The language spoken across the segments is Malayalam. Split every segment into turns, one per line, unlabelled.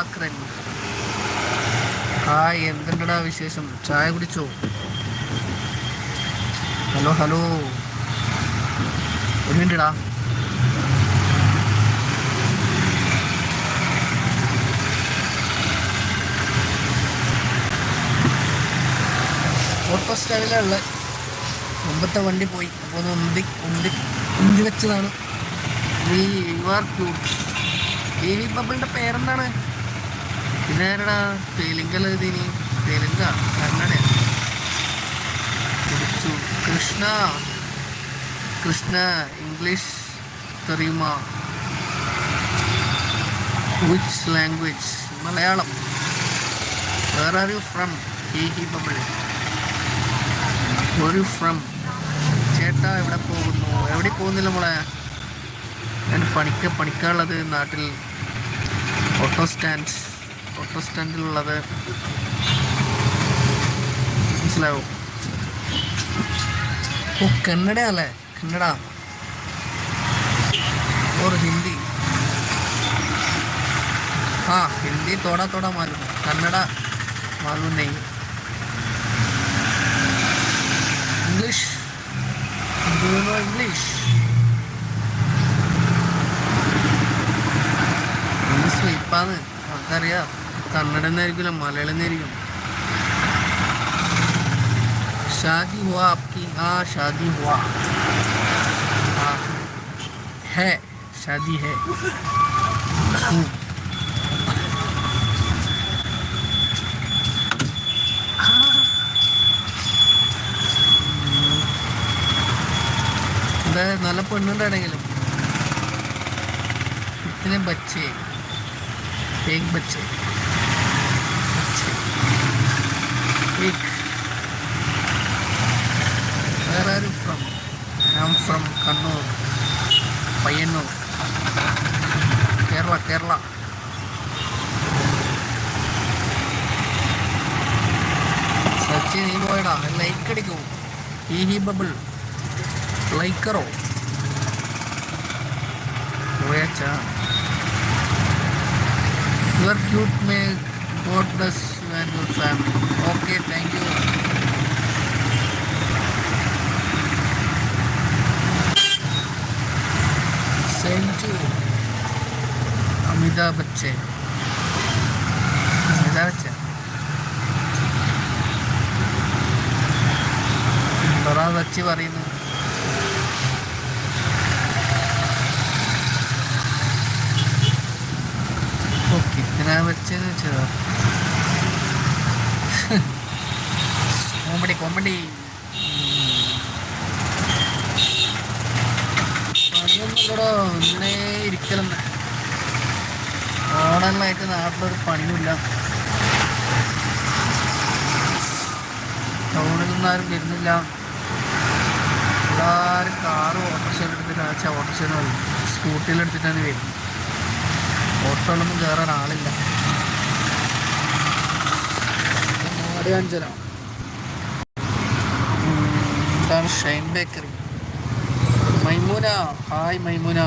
പ്രഭാകരൻ ഹായ് എന്തുണ്ടടാ വിശേഷം? ചായ കുടിച്ചോ? Hello hello. ഒരു മിനിറ്റടാ. ഓട്ടോ സ്റ്റാൻഡിലുള്ള മുമ്പത്തെ വണ്ടി പോയി. അപ്പോൾ ഒന്ന് ഉന്തി ഉന്തി ഉന്തി വെച്ചതാണ്. ഈ യു ആർ ക്യൂട്ട് ഈ ബബിളിന്റെ പേരെന്താണ്? പിന്നെ ആരടാ? തെലുങ്കൽ ഇതിനി. തെലുങ്ക കന്നഡ കുടിച്ചു Krishna. Krishna English തെറിയുമ. Which language Malayalam. Where are you from he ഹി ബബിൾ ഒരു ഫ്രം ചേട്ടാ എവിടെ പോകുന്നു? എവിടെ പോകുന്നില്ല മോളെ. ഞാൻ പണിക്ക പണിക്കാനുള്ളത് നാട്ടിൽ. ഓട്ടോ സ്റ്റാൻഡ് ഓട്ടോ സ്റ്റാൻഡിലുള്ളത് മനസ്സിലാവും ഓ കന്നഡ അല്ലേ കന്നഡ और हिंदी हाँ हिंदी थोड़ा थोड़ा मालूम है कन्नड़ा मालूम नहीं English Do you know English? English വൈപ്പാന്ന് നമുക്കറിയാം കന്നഡ എന്നായിരിക്കില്ല മലയാളം എന്നായിരിക്കും ഷാദി ഹുവാ ആ ഷാദി ഹുവാ. ഹേ ഷാദി ഹേ. നല്ല പെണ്ണുണ്ടാണെങ്കിലും ഇത്തിനെ ബച്ചേ एक बच्चे एक where are you from? I'm from Kannur. Payyanur Kerala Kerala Sachin നീ പോയടാ ലൈക്ക് അടിക്കൂ ഈ ഹി ബബിൾ ലൈക്കറോ പോയച്ചാ your cute may God bless and your family okay thank you same to Amitabh Bachchan Amitabh Bachchan വച്ച് പറയുന്നു. ഓക്കെ ഇങ്ങനെ വെച്ചെന്ന് വെച്ചതോ കോമഡി കോമഡി. ഇങ്ങനെ ഇരിക്കലെന്ന്. ഓണലായിട്ട് നാട്ടിലൊരു പണിയുമില്ല. ടൗണിൽ നിന്നും ആരും വരുന്നില്ല. എല്ലാവരും കാറ് ഓട്ടോറിക്ഷ എടുത്തിട്ട് ആച്ച ഓട്ടോറിക്ഷ സ്കൂട്ടിയിലെടുത്തിട്ടാണ് വരുന്നത്. ഓട്ടോയിലൊന്നും കയറാൻ ആളില്ല. കാണിച്ചതരാം. ഇതാണ് shine bakery Maimoona. Hi Maimoona.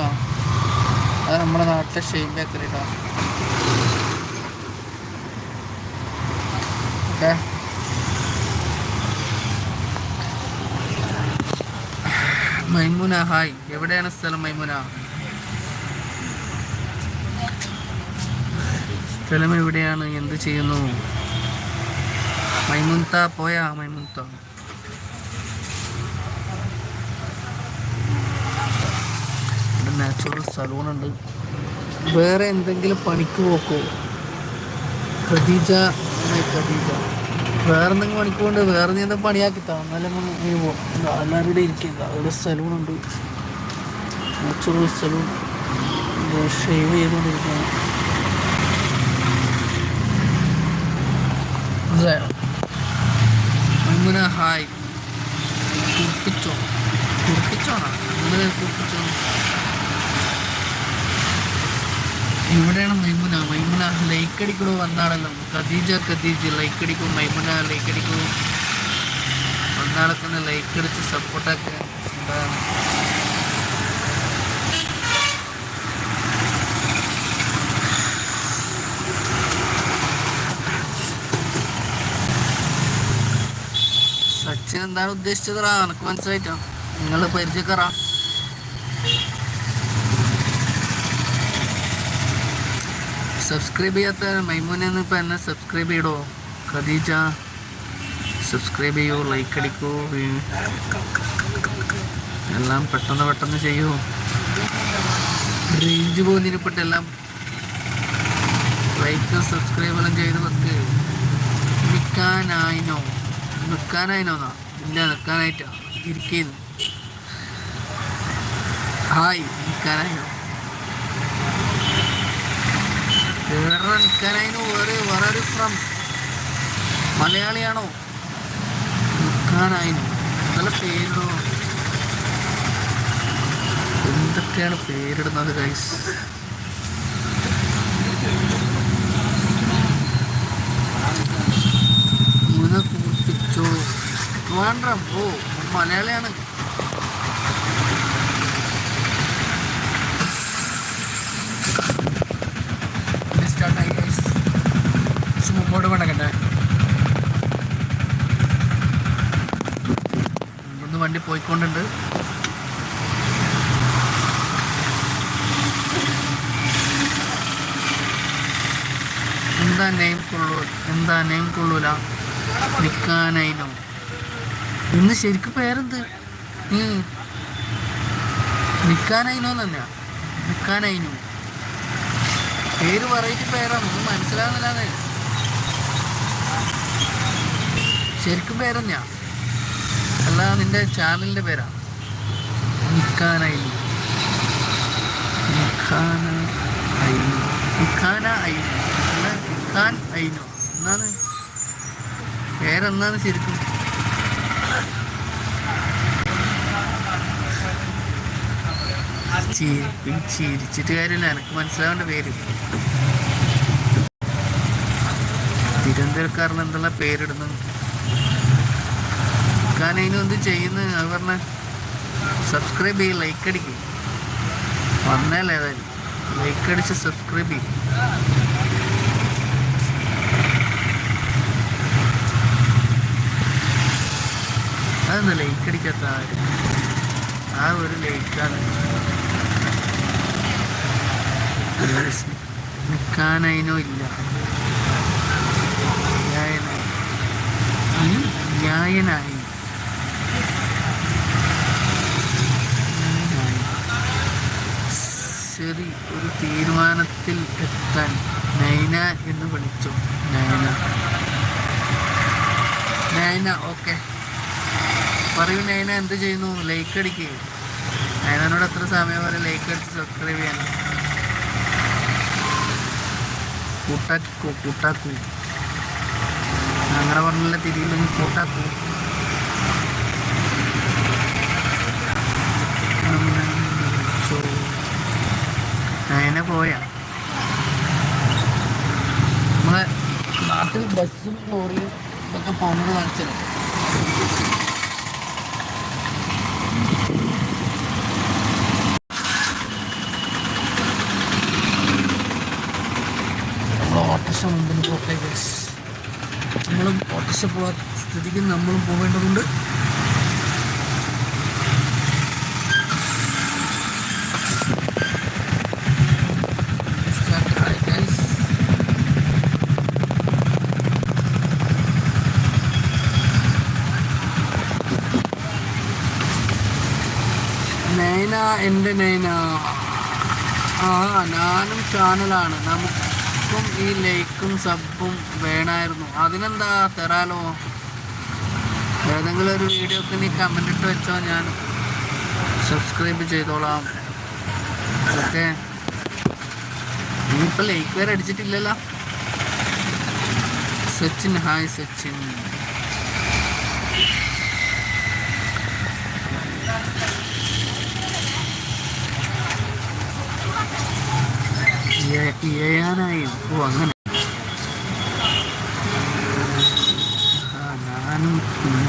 അത് നമ്മുടെ നാട്ടിലെ ഷെയിൻ ബേക്കറി കേട്ടോ ഓക്കെ. മൈമുന ഹായ് എവിടെയാണ് സ്ഥലം മൈമുന? സ്ഥലം എവിടെയാണ്? എന്ത് ചെയ്യുന്നു? മൈമുൻത പോയാ മൈമുൻത നാച്ചുറൽ സലൂണുണ്ട് വേറെ എന്തെങ്കിലും പണിക്ക് പോക്കോ? ഖദീജ ഖദീജ. വേറെ എന്തെങ്കിലും പണിക്ക് പോണ്ട് വേറെ നീ എന്താ പണിയാക്കി? തന്നാലും എല്ലാവരുടെ ഇരിക്കുക അവിടെ സലൂണുണ്ട് നാച്ചുറൽ സലൂൺ ഷേവ് ചെയ്തുകൊണ്ടിരിക്കുകയാണ് ഹായ്. കുർപ്പിച്ചോ? കുർപ്പിച്ചോണോ? നിങ്ങൾ കുറിപ്പിച്ചോ ഇവിടെയാണ് മൈമുന. മൈമുന ലൈക്ക് അടിക്കണോ വന്നാണല്ലോ. ഖദീജ ഖദീജ് ലൈക്ക് അടിക്കും മൈമുന ലൈക്ക് അടിക്കും വന്നാളൊക്കെ ലൈക്ക് അടിച്ച് സപ്പോർട്ടൊക്കെ. ഉണ്ടാകണം സച്ചിൻ എന്താണ് ഉദ്ദേശിച്ചത് എനക്ക് മനസ്സിലായിട്ടോ? നിങ്ങൾ പരിചയക്കാറാ സബ്സ്ക്രൈബ് ചെയ്യാത്ത മൈമൂനെന്ന് ഇപ്പം എന്നെ സബ്സ്ക്രൈബ് ചെയ്യടോ. ഖദീജ സബ്സ്ക്രൈബ് ചെയ്യൂ ലൈക്ക് അടിക്കൂ. എല്ലാം പെട്ടെന്ന് പെട്ടെന്ന് ചെയ്യൂ. റേഞ്ച് പോകുന്നതിനെപ്പെട്ട് എല്ലാം. ലൈക്ക് സബ്സ്ക്രൈബ് എല്ലാം ചെയ്ത് വെക്ക്. നിൽക്കാനായിനോ? നിൽക്കാനായിനോന്നാ ഇല്ല നിൽക്കാനായിട്ടാ. ഇരിക്കുന്നു. ഹായ് നിൽക്കാനായിനോ? വേറെ നിൽക്കാനായിനോ വേറെ വേറെ ഫ്രം മലയാളിയാണോ? നിൽക്കാനായിനോ നല്ല പേരിടോ എന്തൊക്കെയാണ് പേരിടുന്നത് ഗൈസ് മുന കൂർപ്പിച്ചോ വേണ്ട ഓ മലയാളിയാണ്. വണ്ടി പോയിക്കൊണ്ടുണ്ട്. എന്താ നെയിം കൊള്ളൂ എന്താ നെയിം കൊള്ളൂല. നിക്കാനൈനോ ഇന്ന് ശരിക്കും പേരെന്ത്? നീ നിൽക്കാനായിനോ തന്നെയാ നിൽക്കാനായിനു പേര് പറയിട്ട് പേരാണ് ഒന്നും മനസ്സിലാകുന്നില്ലാന്നേ ശരിക്കും പേരെന്നാ അല്ല നിന്റെ ചാനലിന്റെ പേരാ? നിക്കാനൈനോ നിക്കാന ഐനോ നിക്കാന ഐനോ അല്ല നിക്കാൻ ഐനോ എന്നാണ്? പേരെന്നാണ് ശരിക്കും? ചിരി ചിരിച്ചിട്ട് കാര്യമില്ല. എനിക്ക് മനസ്സിലാവേണ്ട പേര്. തിരുവനന്തപുരക്കാരൻ എന്തെല്ലാം പേരിടുന്നു. ഞാൻ എന്ത് ചെയ്യുന്നു? അത് പറഞ്ഞ സബ്സ്ക്രൈബ് ചെയ്യും ലൈക്ക് അടിക്കും. വന്നാലേ ഏതായാലും ലൈക്ക് അടിച്ച് സബ്സ്ക്രൈബ് ചെയ്യും. അതെന്താ ലൈക്ക് അടിക്കാത്ത ആര്. ആ ഒരു ലൈക്കാണ് നിൽക്കാനതിനോ ഇല്ല. ായനായി ശരി ഒരു തീരുമാനത്തിൽ എത്താൻ നൈന എന്ന് വിളിച്ചു. നൈന. നൈന ഓക്കെ. പറയൂ നൈന എന്ത് ചെയ്യുന്നു? ലൈക്ക് അടിക്കുക നൈനോട് എത്ര സമയം വരെ ലൈക്ക് അടിച്ച് സബ്സ്ക്രൈബ് ചെയ്യണം കൂട്ടാക്കൂ കൂട്ടാക്കൂ അങ്ങനെ പറഞ്ഞില്ല തിരിയില്ലെങ്കിൽ കൂട്ടാക്കൂ അങ്ങനെ പോയാ. നാട്ടിൽ ബസ്സും ലോറിയും ഇതൊക്കെ പോകുന്നത് കാണിച്ചത് ഓട്ടോറിക്ഷ മുമ്പിൽ നമ്മളും ഓട്ടോറിക്ഷ പോകാൻ സ്ഥിതിക്ക് നമ്മളും പോകേണ്ടതുണ്ട്. എന്റെ നൈന ആ ഞാനും ചാനലാണ്. നമുക്കും ഈ ലൈക്കും സബും വേണമായിരുന്നു. അതിനെന്താ തരാലോ? ഏതെങ്കിലും ഒരു വീഡിയോക്ക് നീ കമന്റ് ഇട്ട് വെച്ചോ ഞാൻ സബ്സ്ക്രൈബ് ചെയ്തോളാം. ഓക്കെ. ഇനിയിപ്പോൾ ലൈക്ക് വരെ അടിച്ചിട്ടില്ലല്ലോ. സച്ചിൻ ഹായ് സച്ചിൻ. ഏയാനായി ഓ അങ്ങനെ ആ ഞാനും ഉം,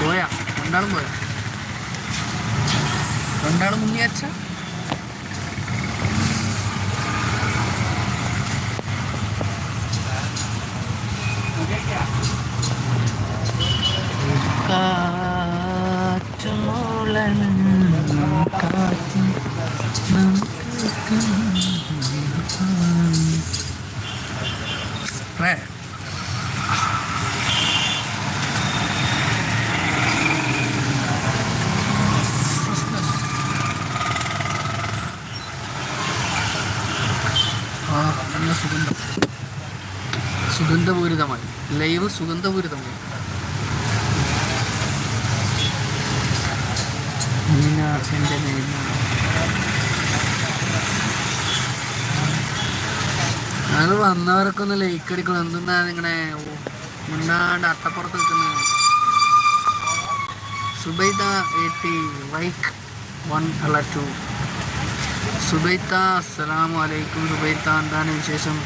പോയാ രണ്ടാളും പോയാ രണ്ടാളും മുങ്ങിയച്ച Spray. ആ നല്ല സുഗന്ധം. സുഗന്ധപൂരിതമായി. ലൈവ് സുഗന്ധപൂരിതമായി. നീന എന്റെ നീന അത് വന്നവരൊക്കെ ഒന്ന് ലൈക്ക് അടിക്കണം. എന്തെന്നാ നിങ്ങളെ? മുന്നാണ്ട് അട്ടപ്പുറത്ത് നിൽക്കുന്നത്? സുബൈദ എയ്റ്റി ലൈക്ക് വൺ അല്ല ടു സുബൈത്ത അസ്സലാമു അലൈക്കും സുബൈത്ത എന്താണ് വിശേഷം?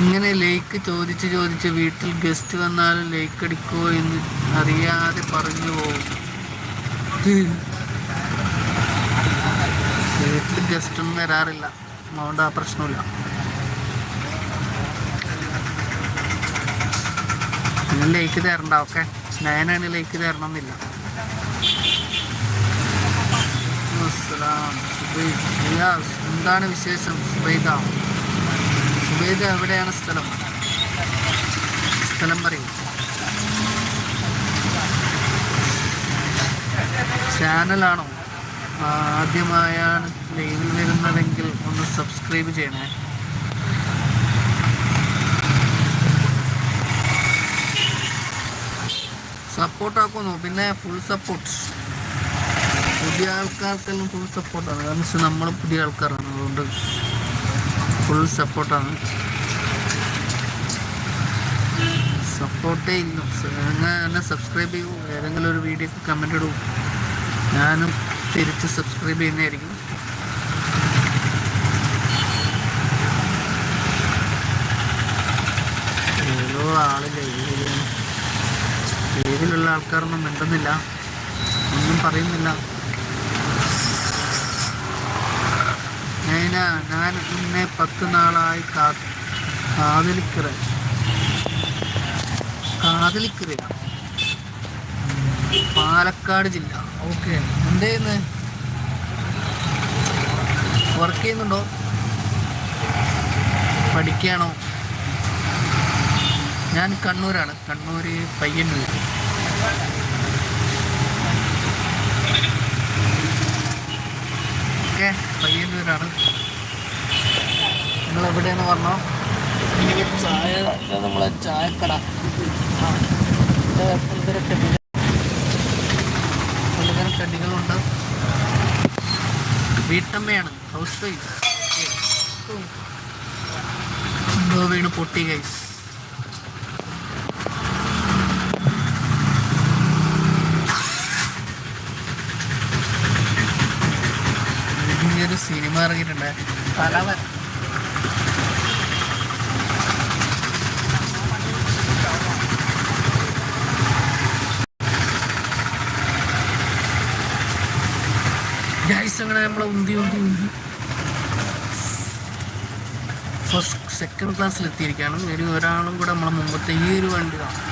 ഇങ്ങനെ ലൈക്ക് ചോദിച്ച് ചോദിച്ച് വീട്ടിൽ ഗസ്റ്റ് വന്നാലും ലൈക്ക് അടിക്കുമോ എന്ന് അറിയാതെ പറഞ്ഞു പോകും. വീട്ടിൽ ഗസ്റ്റ് ഒന്നും വരാറില്ല. അതുകൊണ്ട് ആ പ്രശ്നമില്ല. ലൈക്ക് തരണ്ട ഓക്കെ? ഞാനാണ് ലൈക്ക് തരണം എന്നില്ല സുബൈദ് സുബൈ- റിയാസ്, എന്താണ് വിശേഷം? സുബൈദ. സുബൈദ എവിടെയാണ് സ്ഥലം? സ്ഥലം പറയൂ. ചാനലാണോ? ആദ്യമായാണ് ലൈവിൽ വരുന്നതെങ്കിൽ ഒന്ന് സബ്സ്ക്രൈബ് ചെയ്യണേ. സപ്പോർട്ടാക്കുന്നു പിന്നെ ഫുൾ സപ്പോർട്ട് പുതിയ ആൾക്കാർക്കെല്ലാം ഫുൾ സപ്പോർട്ടാണ് കാരണം വെച്ചാൽ നമ്മൾ പുതിയ ആൾക്കാരാണ്. അതുകൊണ്ട് ഫുൾ സപ്പോർട്ടാണ് സപ്പോർട്ടേ ഇല്ല. നിങ്ങൾ എന്നെ സബ്സ്ക്രൈബ് ചെയ്യൂ. ഏതെങ്കിലും ഒരു വീഡിയോക്ക് കമന്റ് ഇടൂ. ഞാനും തിരിച്ച് സബ്സ്ക്രൈബ് ചെയ്യുന്നതായിരിക്കും. ഓരോ ആളില്ല. ഏതിലുള്ള ആൾക്കാരൊന്നും മിണ്ടുന്നില്ല. ഒന്നും പറയുന്നില്ല. ഞാൻ ഞാൻ ഇന്നെ പത്ത് നാളായി കാതലിക്കറ. കാതലിക്കറ. പാലക്കാട് ജില്ല. ഓക്കെ. എന്ത് ചെയ്യുന്നു വർക്ക് ചെയ്യുന്നുണ്ടോ? പഠിക്കുകയാണോ ഞാൻ കണ്ണൂരാണ്. കണ്ണൂർ പയ്യന്നൂർ ഓക്കെ. പയ്യന്നൂരാണ് നിങ്ങൾ എവിടെയാണ് പറഞ്ഞോ? എനിക്ക് ചായ നമ്മളെ ചായക്കട. പലതരം കടികളുണ്ട്. വീട്ടമ്മയാണ്. Housewife. എന്തോ വീണ് പൊട്ടി ഗൈസ് ഒരു സിനിമ ഇറങ്ങിയിട്ടുണ്ട്. തലവൻ. ഗൈസ് അങ്ങനെ നമ്മളെ ഉന്തി ഉന്തി ഉന്തി. ഫസ്റ്റ് സെക്കൻഡ് ക്ലാസ്സിൽ എത്തിയിരിക്കുകയാണ്. ഇനി ഒരാളും കൂടെ നമ്മളെ മുമ്പത്തെ ഈ ഒരു വണ്ടി കാണും.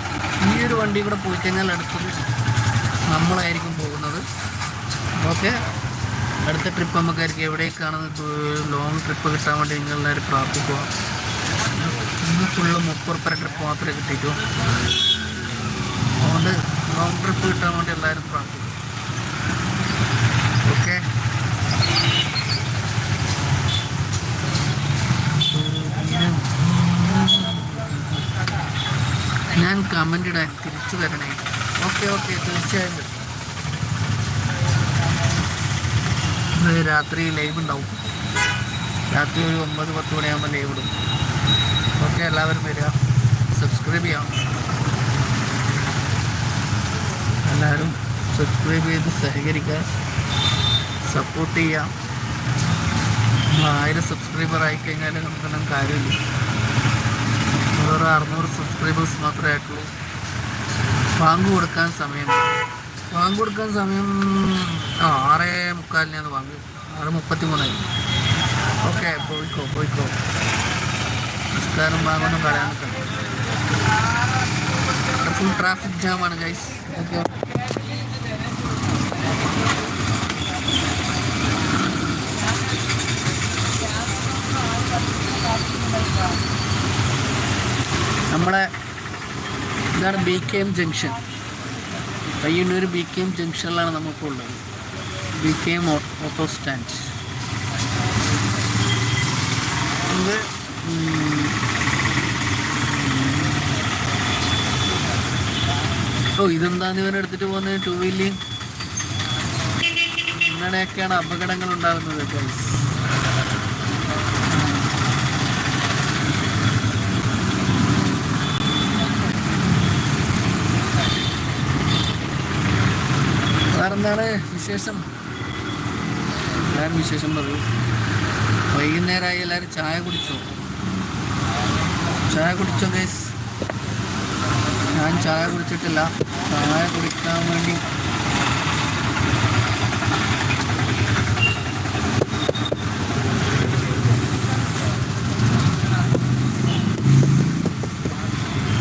ഈ ഒരു വണ്ടി കൂടെ പോയി കഴിഞ്ഞാൽ അടുത്തത് നമ്മളായിരിക്കും പോകുന്നത്. ഓക്കെ അടുത്ത ട്രിപ്പ് നമുക്കായിരിക്കും. എവിടേക്കാണ് ലോങ് ട്രിപ്പ് കിട്ടാൻ വേണ്ടി നിങ്ങളെല്ലാവരും പ്രാർത്ഥിക്കുക. ഇന്ന് ഫുള്ള് മുപ്പുറപ്പര ട്രിപ്പ് മാത്രമേ കിട്ടിയിട്ടു അതുകൊണ്ട് ലോങ് ട്രിപ്പ് കിട്ടാൻ വേണ്ടി എല്ലാവരും പ്രാർത്ഥിക്കും ഓക്കെ ഞാൻ കമന്റ് ഇടാൻ തിരിച്ചു വരണേ. ഓക്കെ ഓക്കെ തീർച്ചയായും. ഇന്ന് രാത്രി ലൈവ് ഉണ്ടാവും. രാത്രി ഒരു ഒമ്പത് പത്ത് മണിയാകുമ്പോൾ ലൈവ് ഇടും. ഓക്കെ എല്ലാവരും വരിക. സബ്സ്ക്രൈബ് ചെയ്യാം. എല്ലാവരും സബ്സ്ക്രൈബ് ചെയ്ത് സഹകരിക്കുക. സപ്പോർട്ട് ചെയ്യാം. ആയിരം സബ്സ്ക്രൈബർ ആയിക്കഴിഞ്ഞാൽ നമുക്കൊന്നും കാര്യമില്ല വേറെ അറുന്നൂറ് സബ്സ്ക്രൈബേഴ്സ് മാത്രമേ ആയിട്ടുള്ളൂ. ബാങ്ക് കൊടുക്കാൻ സമയം ബാങ്ക് കൊടുക്കാൻ സമയം ആ ആറ് മുക്കാലിനാണ് ബാങ്ക് ആറ് മുപ്പത്തി മൂന്നായി ഓക്കെ പോയിക്കോ പോയിക്കോ. നമസ്കാരം ബാങ്കൊന്നും കളയാൻ നിൽക്കണം ഫുൾ ട്രാഫിക് ജാമാണ് ഗൈസ് ഓക്കെ നമ്മളെ ഇതാണ് B K M junction Payyanur B K M ജംഗ്ഷനിലാണ് നമുക്കുള്ളത്. B K M auto stand ഇത് ഓ ഇതെന്താന്ന് ഇവൻ എടുത്തിട്ട് പോകുന്നത് ടൂ വീലിംഗ് ഇങ്ങനെയൊക്കെയാണ് അപകടങ്ങൾ ഉണ്ടാകുന്നത് ഗൈസ് വേറെന്താണ് വിശേഷം? എല്ലാവരും വിശേഷം പറയൂ. വൈകുന്നേരമായി എല്ലാവരും ചായ കുടിച്ചോ? ചായ കുടിച്ചോ ഗൈസ് ഞാൻ ചായ കുടിച്ചിട്ടില്ല. ചായ കുടിക്കാൻ വേണ്ടി.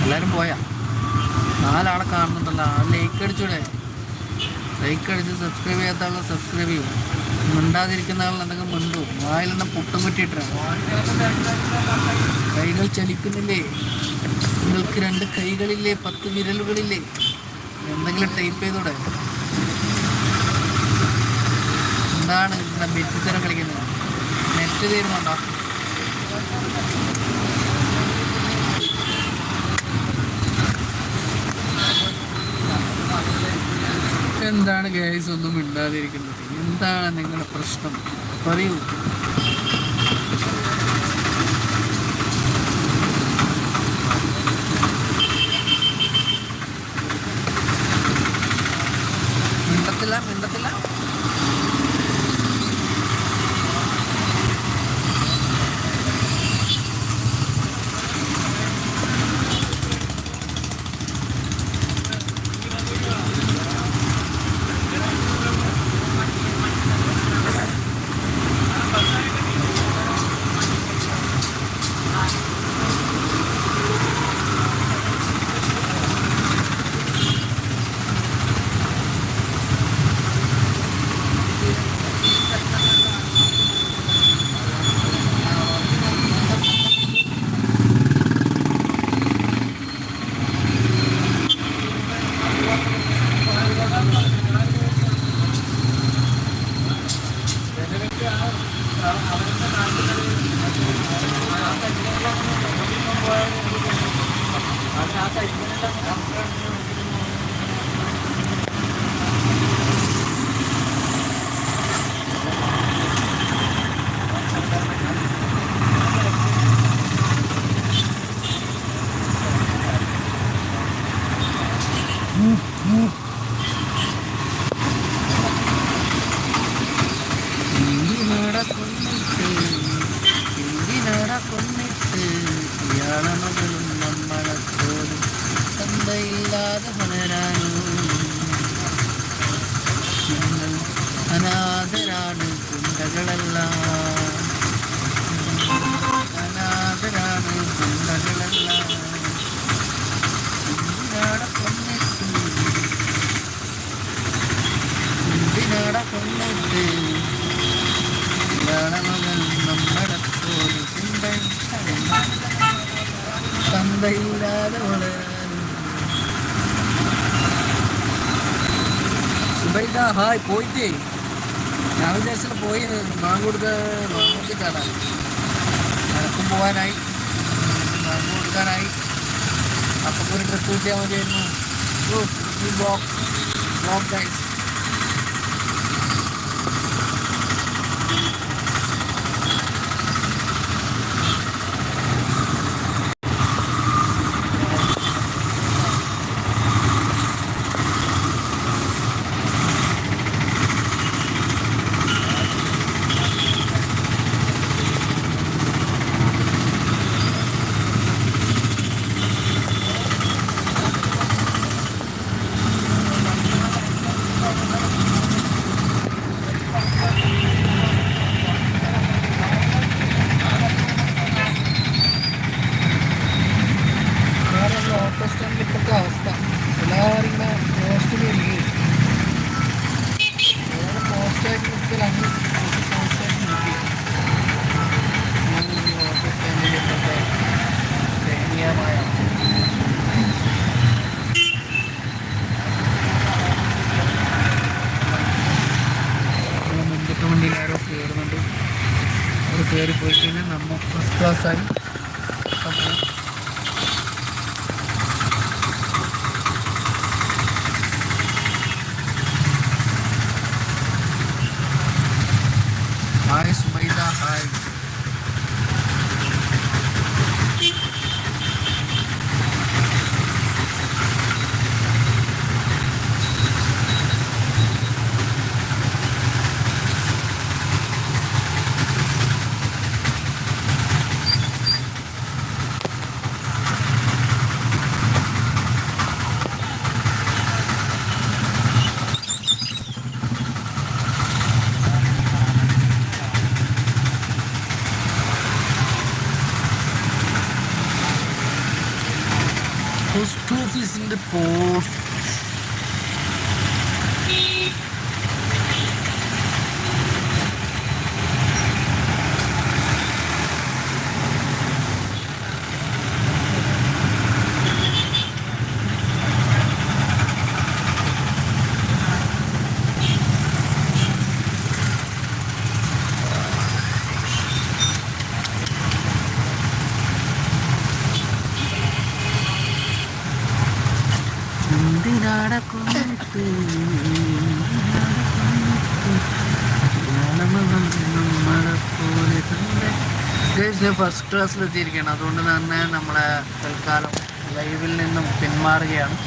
എല്ലാവരും പോയാ? നാലാളെ കാണുന്നുണ്ടല്ലോ. ലൈക്ക് അടിച്ചൂടെ? ലൈക്ക് അടിച്ച് സബ്സ്ക്രൈബ് ചെയ്യാത്ത ആളെ സബ്സ്ക്രൈബ് ചെയ്യും. മിണ്ടാതിരിക്കുന്ന ആളെ എന്തെങ്കിലും മിണ്ടു. വായിലെണ്ണ പൊട്ടും കുറ്റിയിട്ടാണ് കൈകൾ ചലിക്കുന്നില്ലേ? നിങ്ങൾക്ക് രണ്ട് കൈകളില്ലേ? പത്ത് വിരലുകളില്ലേ? എന്തെങ്കിലും ടൈപ്പ് ചെയ്തൂടെ? എന്താണ് ഇങ്ങനെ ബെറ്റിത്തരം കളിക്കുന്നത്? നെറ്റ് തീരുന്നുണ്ടോ എന്താണ് ഗ്യാസ് ഒന്നും ഇണ്ടാതിരിക്കുന്നത് എന്താണ് നിങ്ങളുടെ പ്രശ്നം? പറയൂ. തന്തയില്ലാതെ വളരാനും സുബൈദ ഹായ് പോയിട്ടേ? ഞാൻ വിചാരിച്ചത് പോയി മാങ്ങ കൊടുക്ക കാണാൻ എനക്കും പോകാനായി മാങ്ങ കൊടുക്കാനായി. അപ്പം ഒരു ട്രിപ്പ് കിട്ടിയാൽ മതിയായിരുന്നു. ബ്ലോക്ക് ബ്ലോക്ക് ഗൈസ് ഫസ്റ്റ് ക്ലാസ്സിൽ എത്തിയിരിക്കുകയാണ്. അതുകൊണ്ട് തന്നെ നമ്മളെ തൽക്കാലം ലൈവിൽ നിന്നും പിന്മാറുകയാണ്.